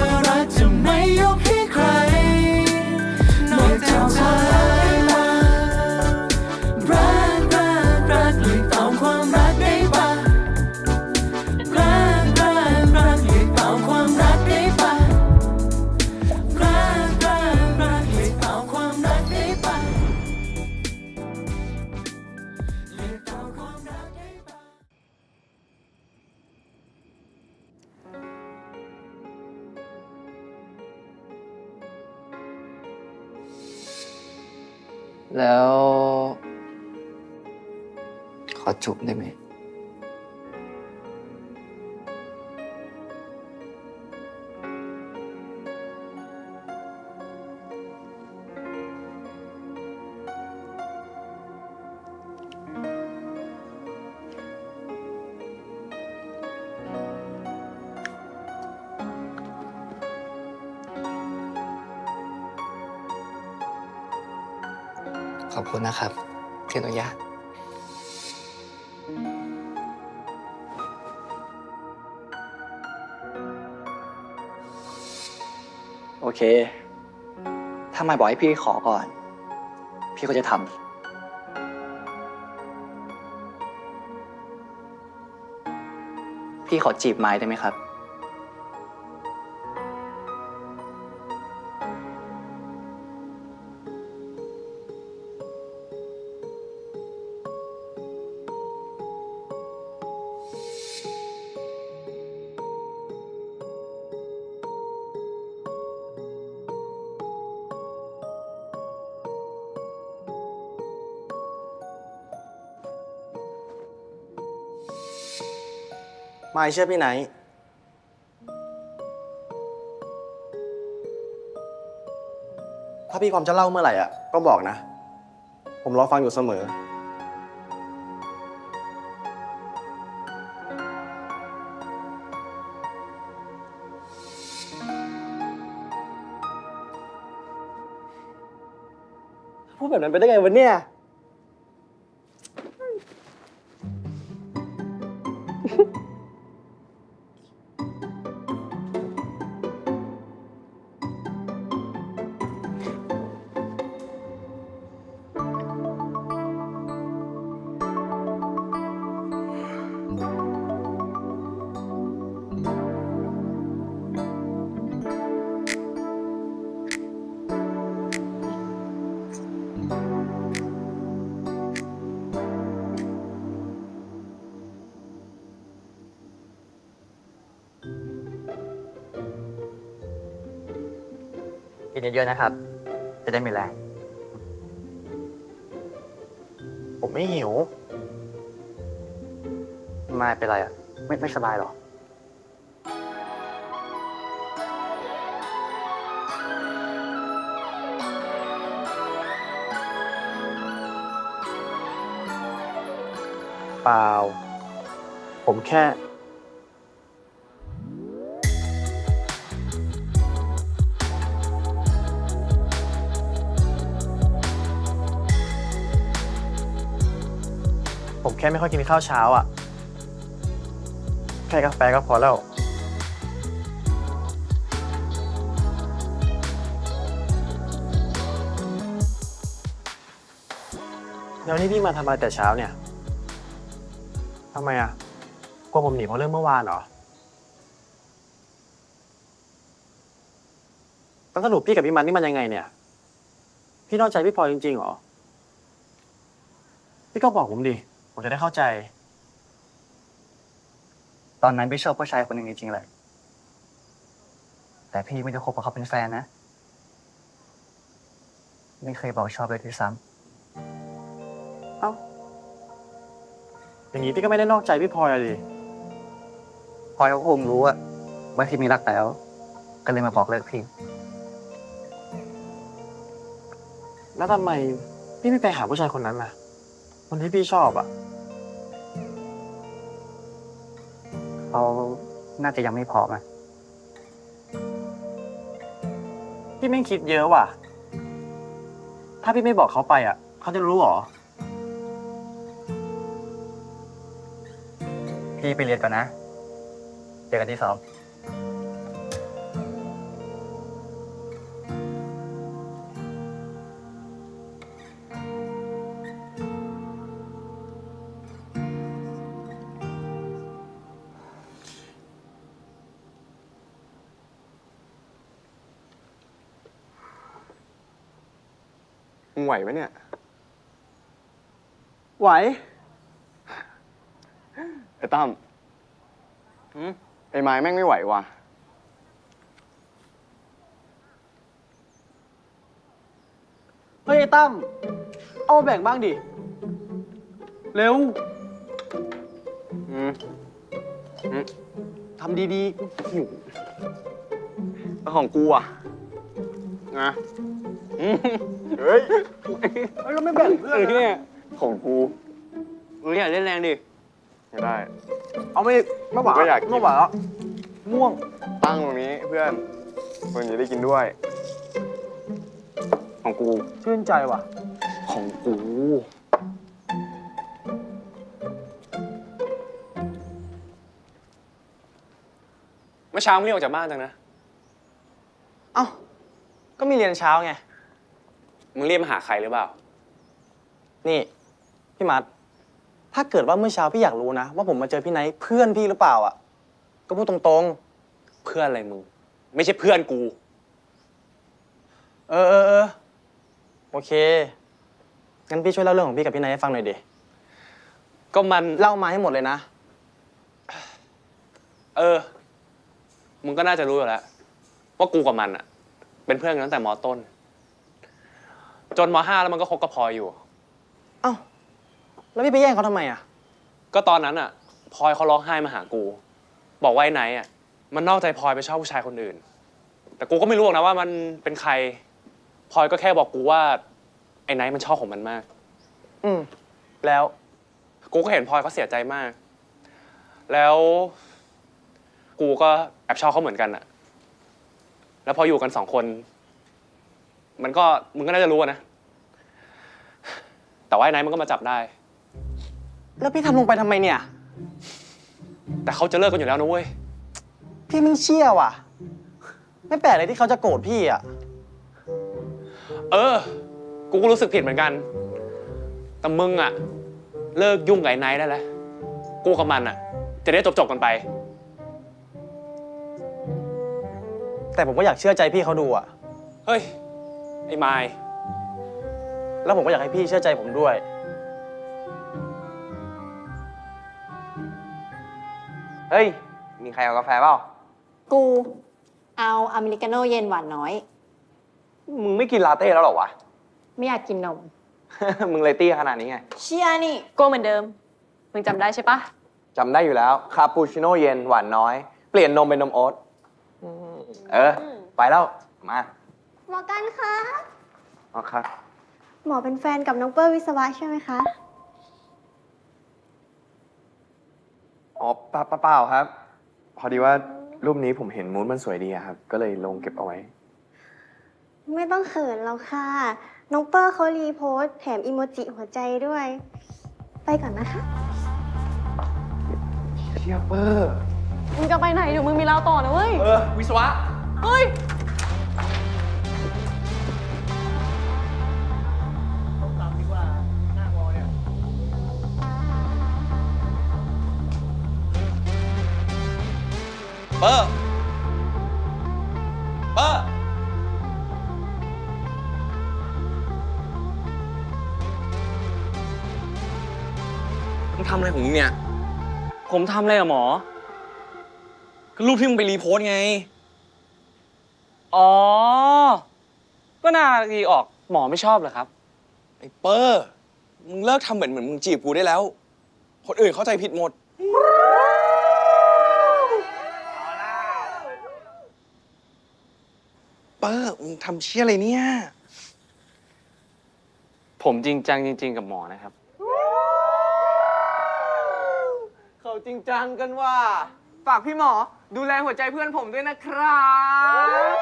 ว่ารักจะไม่ยก แล้ว ขอจูบได้ไหม อบคุณนะครับที่อนุญาตโอเค ถ้าม่บอกให้พี่ขอก่อน พี่ก็จะทำ พี่ขอจีบไม้ได้ไหมครับ ไม่เชื่อพี่ไนท์ถ้าพี่พร้อมจะเล่าเมื่อไหร่อะ ก็บอกนะ ผมรอฟังอยู่เสมอ พูดแบบนั้นไปได้ไงวะเนี่ย นเยอะๆนะครับ จะได้มีแรง ผมไม่หิว ไม่เป็นไรอะ ไม่ไม่สบายหรอ เปล่า ผมแค่ แค่ไม่ค่อยกินข้าวเช้าอะ แค่กาแฟก็พอแล้ว แล้วนี่พี่มาทำอะไรแต่เช้าเนี่ยทำไมอะกลัวผมหนีเพราะเรื่องเมื่อวานเหรอต้องสรุปพี่กับพี่มันนี่มันยังไงเนี่ย พี่นอกใจพี่พลอยจริงๆเหรอ พี่ก็บอกผมดิ ผมจะได้เข้าใจ ตอนนั้นพี่ชอบผู้ชายคนหนึ่งจริงๆเลยแต่พี่ไม่ได้คบกับเขาเป็นแฟนนะ ไม่เคยบอกชอบเลยด้วยซ้เอ้า อย่างนี้พี่ก็ไม่ได้นอกใจพี่พลอยอะดิำพลอยเขาคงรู้อะว่าพี่มีรักแล้ว ก็เลยมาบอกเลิกพี่ แล้วทำไมพี่ไม่ไปหาผู้ชายคนนั้นน่ะ คนที่พี่ชอบอะเขาน่าจะยังไม่พร้อมอะพี่ไม่คิดเยอะว่ะ ถ้าพี่ไม่บอกเขาไปอะเขาจะรู้หรอ พี่ไปเรียนก่อนนะ เจอกันที่สองมึ ไหวไหมเนี่ย ไหวไอ้ตั้มไอ้ไม้แม่งไม่ไหวว่ะ เฮ้ยไอ้ตั้มเอามาแบ่งบ้างดิ เร็วอืมทำดีๆกูหิวแล้วของกูอะ นะอืมเฮ้ยเฮ้ยเราไม่แบ่งเพื่อนเออนะเนี่ยของกูมึงอยากเล่นแรงดิ ไม่ได้ เอาไม่ไม่หวานก็อยากกิน ไม่หวานแล้วม่วงตั้งตรงนี้เพื่อนคนนี้ได้กินด้วย ของกู ชื่นใจว่ะ ของกู เมื่อเช้ามึงเรียกออกจากบ้านจังนะ เอ้า ก็มีเรียนเช้าไง มึงเรียกมาหาใครหรือเปล่า นี่ พี่มัด ถ้าเกิดว่าเมื่อเช้าพี่อยากรู้นะ ว่าผมมาเจอพี่ไนท์เพื่อนพี่หรือเปล่าอะ ก็พูดตรงเพื่อนอะไรมึง ไม่ใช่เพื่อนกู ๆ เออเออเออโอเค งั้นพี่ช่วยเล่าเรื่องของพี่กับพี่ไนท์ให้ฟังหน่อยดิก็มัน เล่ามาให้หมดเลยนะ เออ มึงก็น่าจะรู้อยู่แล้วว่ากูกับมันอะ เป็นเพื่อนกันตั้งแต่มต้น จนมห้าแล้วมันก็คบกับพลอยอยู่ เอ้าแล้วพี่ไปแย่งเขาทำไมอะ ก็ตอนนั้นอะพลอยเขาร้องไห้มาหากู บอกว่าไอ้ไนท์อะมันนอกใจพลอยไปชอบผู้ชายคนอื่น แต่กูก็ไม่รู้หรอกนะว่ามันเป็นใครพลอยก็แค่บอกกูว่าไอ้ไนท์มันชอบของมันมาก อืม แล้วกูก็เห็นพลอยเขาเสียใจมาก แล้ว กูก็แอบชอบเขาเหมือนกันอะ แล้วพออยู่กันสองคน มันก็มึงก็น่าจะรู้อะนะ แต่ว่าไอ้ไนท์มันก็มาจับได้ แล้วพี่ทำลงไปทำไมเนี่ย แต่เขาจะเลิกกันอยู่แล้วนะเว้ย พี่ไม่เชื่อว่ะ ไม่แปลกเลยที่เขาจะโกรธพี่อะ เออ กูก็รู้สึกผิดเหมือนกัน แต่มึงอะเลิกยุ่งกับไอ้ไนท์ได้แล้ว กูกับมันอะจะได้จบๆกันไป แต่ผมก็อยากเชื่อใจพี่เขาดูอะเฮ้ย ไอ้ไมายแล้วผมก็อยากให้พี่เชื่อใจผมด้วย เฮ้ย มีใครเอากาแฟเปล่า กูเอาอเมริกาโน่เย็นหวานน้อย มึงไม่กินลาเต้แล้วเหรอวะ ไม่อยากกินนม มึงเลยตี้ขนาดนี้ไง เชียร์นี่โก้เหมือนเดิม มึงจำได้ใช่ปะจำได้อยู่แล้ว คาปูชิโน่เย็นหวานน้อย เปลี่ยนนมเป็นนมโอ๊ต เออ ไปแล้ว มาหมอกันคะเอาครับ หมอเป็นแฟนกับน้องเปอร์วิศวะใช่ไหมคะ อ๋อเปล่าเปล่าเปล่าครับ พอดีว่ารูปนี้ผมเห็นมูดมันสวยดีอะครับ ก็เลยลงเก็บเอาไว้ ไม่ต้องเขินแล้วค่ะ น้องเปอร์เขารีโพสต์แถมอีโมจิหัวใจด้วย ไปก่อนนะคะ เชียเปอร์ มึงจะไปไหนเดี๋ยวมึงมีเราต่อนะเว้ย เออ วิศวะ เฮ้ย เปอร์เปอร์มึงทำอะไรของมึงเนี่ย ผมทำอะไรอะหมอ ก็รูปที่มึงไปรีโพสต์ไง อ๋อ ก็น่าดีออกหมอไม่ชอบเหรอครับ ไอ้เปอร์ มึงเลิกทำเหมือนเหมือนมึงจีบกูได้แล้ว คนอื่นเข้าใจผิดหมด เปอร์มึงทำเชี่ยอะไรเนี่ย ผมจริงจังจริง ๆ กับหมอนะครับ เขาจริงจังกันว่า ฝากพี่หมอ ดูแลหัวใจเพื่อนผมด้วยนะครับ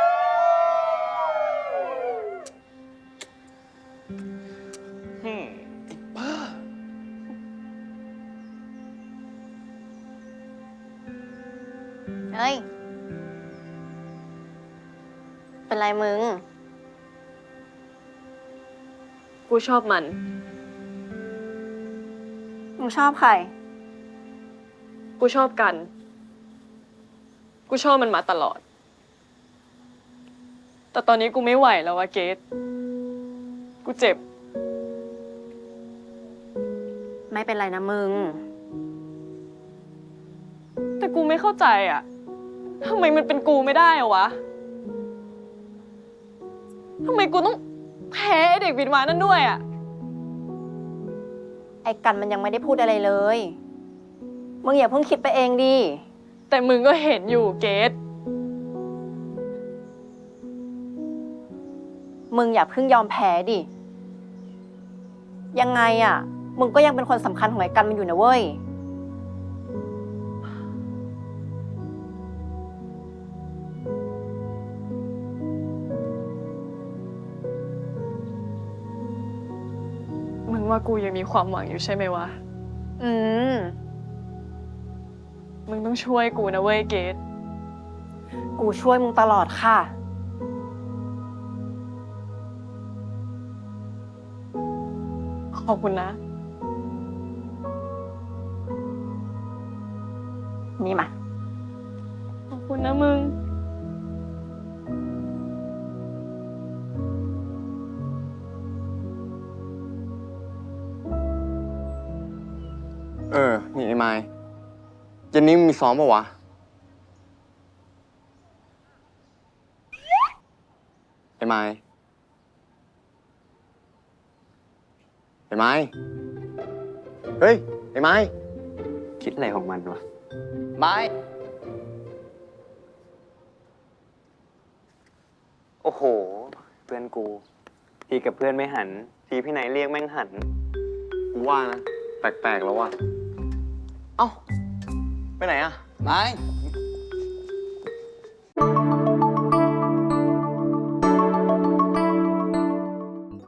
เปอร์เฮ้ย เป็นไรมึง กูชอบมัน มึงชอบใคร กูชอบกัน กูชอบมันมาตลอด แต่ตอนนี้กูไม่ไหวแล้วอะเกต กูเจ็บ ไม่เป็นไรนะมึง แต่กูไม่เข้าใจอะทำไมมันเป็นกูไม่ได้อะวะทำไมกูต้องแพ้ไอ้เด็กวินวานั่นด้วยอะไอ้กันมันยังไม่ได้พูดอะไรเลย มึงอย่าเพิ่งคิดไปเองดิ แต่มึงก็เห็นอยู่เกตมึงอย่าเพิ่งยอมแพ้ดิ ยังไงอะมึงก็ยังเป็นคนสำคัญของไอ้กันมันอยู่นะเว้ย มึงว่ากูยังมีความหวังอยู่ใช่ไหมวะ อืม มึงต้องช่วยกูนะเว้ยเกตกูช่วยมึงตลอดค่ะ ขอบคุณนะ นี่มา ขอบคุณนะมึง เออ นี่ไอ้ไม้ เย็นนี้มึงมีซ้อมปะวะ ไอ้ไม้ ไอ้ไม้ เฮ้ย ไอ้ไม้ คิดอะไรของมันวะ ไม้ โอ้โห เพื่อนกู ทีกับเพื่อนไม่หัน ทีพี่ไหนเรียกแม่งหัน กูว่านะ แปลกๆแล้วว่ะ เอ้า ไปไหนอะไม้